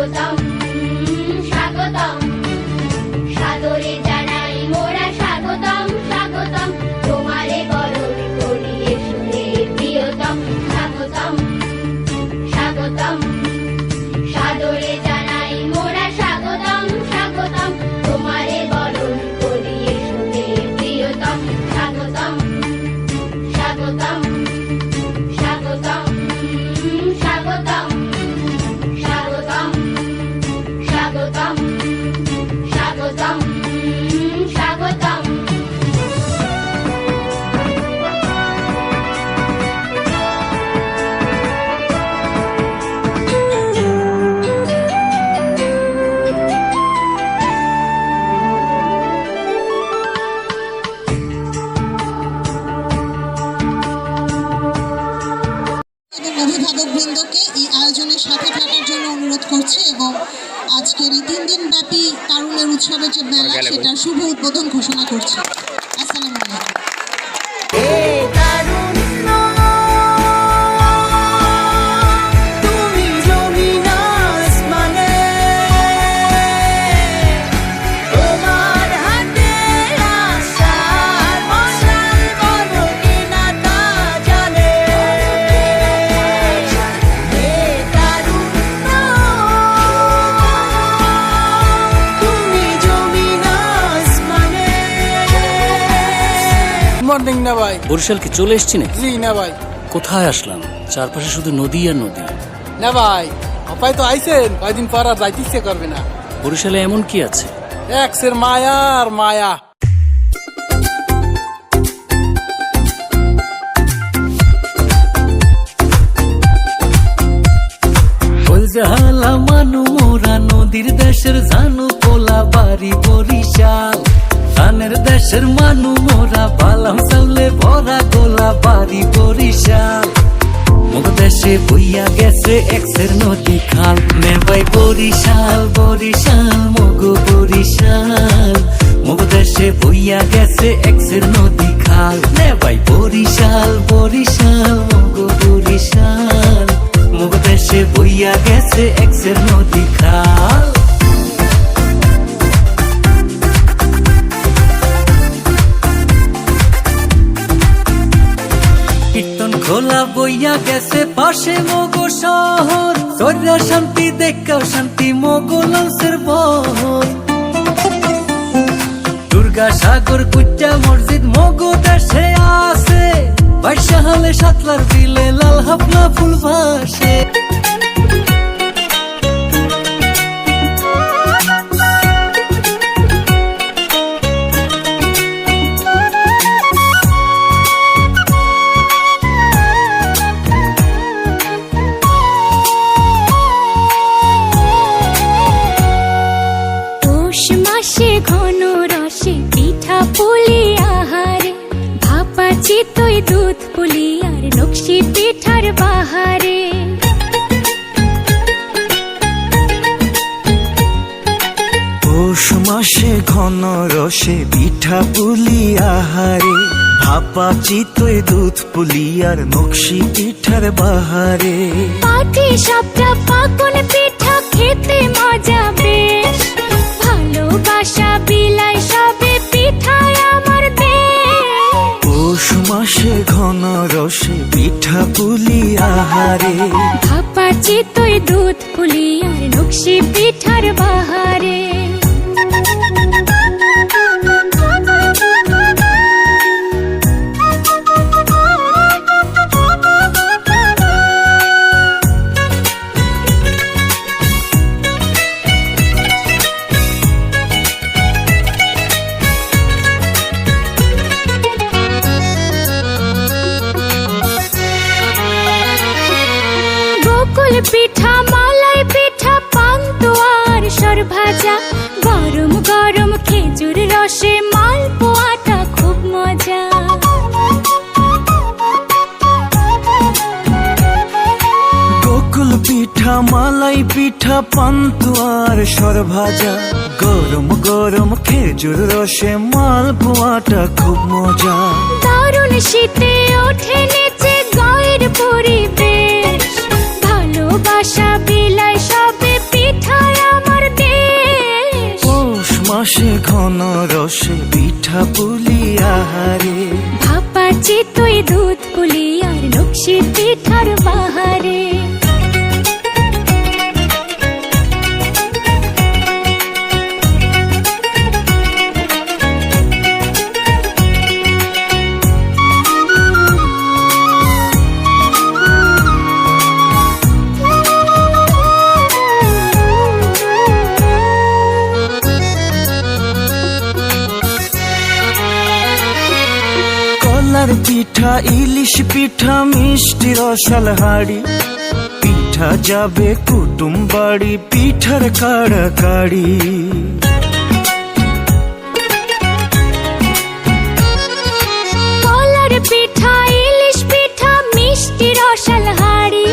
Bogotá. এবং আজকের এই তিন দিন ব্যাপী তারুণের উৎসবের যে মেলা সেটা শুভ উদ্বোধন ঘোষণা করছে। আসসালামু আলাইকুম। বরিশাল কি চলে এসছি নাকি? জি না ভাই। কোথায় আসলাম? চারপাশে শুধু নদী আর নদী। না ভাই অপায় তো আইছেন কয়দিন পর আর যাইতে ইচ্ছে করবে না। বরিশালে এমন কি আছে? এক্সের মায়া আর মায়া। জাহালা মানু মোরা নদীর দেশের জানু পোলা বাড়ি বরিশাল। ধানের দেশের মানু মোরা বালাম ভরা গোলা বাড়ি বরিশাল। মুখ বইয়া গেছে এক্সের নদী খাল। নেবাই বরিশাল বরিশাল, মগো বরিশাল। মুখ দেশে বইয়া গেছে এক্সের নদী খাল। নেবাই বরিশাল বরিশাল, মগো বরিশাল। মুখ দেশে বইয়া গেছে এক্সের নদী খাল। কীর্তন বইয়া গেছে পাশে মগো শহর। সর্যা শান্তি দেখাও শান্তি, মগো লঞ্চের বহর। দুর্গা সাগর কুচ্চা মসজিদ, মগো দেশে আছে। বাইশা হলে সাতলার বিলে লাল হাফলা ফুল ভাসে। মাসে ঘন রসে পিঠা পুলি আহারে। ভাপা চিতই দুধ পুলি আর নকশি পিঠার বাহারে। পাটি সাপটা পাকন পিঠা খেতে মজা বেশ। ভালোবাসা বিলাই সবে পিঠায় আমার পৌষ মাসে ঘন রসে পিঠা পুলি আহারে। ভাপা চিতই দুধ পুলি আর নকশি পিঠার বাহারে। গোকুল পিঠা মালাই পিঠা পান্তুয়ার সর ভাজা গরম গরম খেজুর রসে মালপোয়াটা খুব মজা। গোকুল পিঠা মালাই পিঠা পান্তুয়ার সর ভাজা গরম গরম খেজুর রসে মালপোয়াটা খুব মজা। দারুণ শীতে ওঠে নেচে গায়ের পরিবেশ। মাসে ঘন রসে পিঠা পুলি আহারে। ভাপা চিতই দুধ পুলি আর নকশি পিঠার বাহারে। পিঠা ইলিশ পিঠা মিষ্টি রসাল হাড়ি পিঠা যাবে কুটুম বাড়ি পিঠার কাড়াকাড়ি। পিঠা ইলিশ পিঠা মিষ্টি রসাল হাড়ি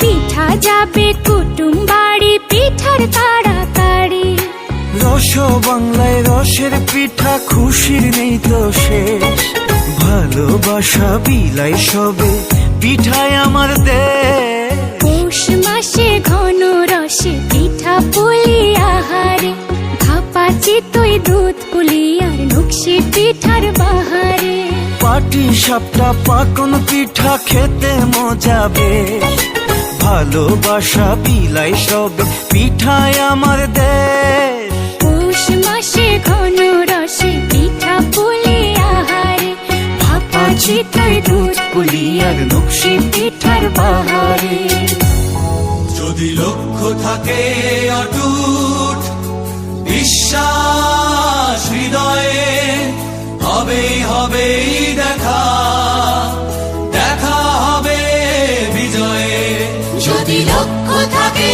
পিঠা যাবে কুটুম বাড়ি পিঠার তাড়াতাড়ি রস বাংলায় রসের পিঠা খুশির নেই তো শেষ। ভালোবাসা বিলাই সবে পিঠায় আমার দেশ পৌষ মাসে ঘন রসে পিঠা পুলি আহারে ভাপা চিতই দুধ পুলি আর নকশি পিঠার বাহারে। পাটি সাপটা পাকন পিঠা খেতে মজা বেশ ভালোবাসা বিলাই সবে পিঠায় আমার দেশ পৌষ মাসে ঘন চিতই দুধ পুলি আর নকশি পিঠার বাহারে যদি লক্ষ্য থাকে অটুট বিশ্বাস হৃদয়ে হবেই হবেই দেখা দেখা হবে বিজয়ে। যদি লক্ষ্য থাকে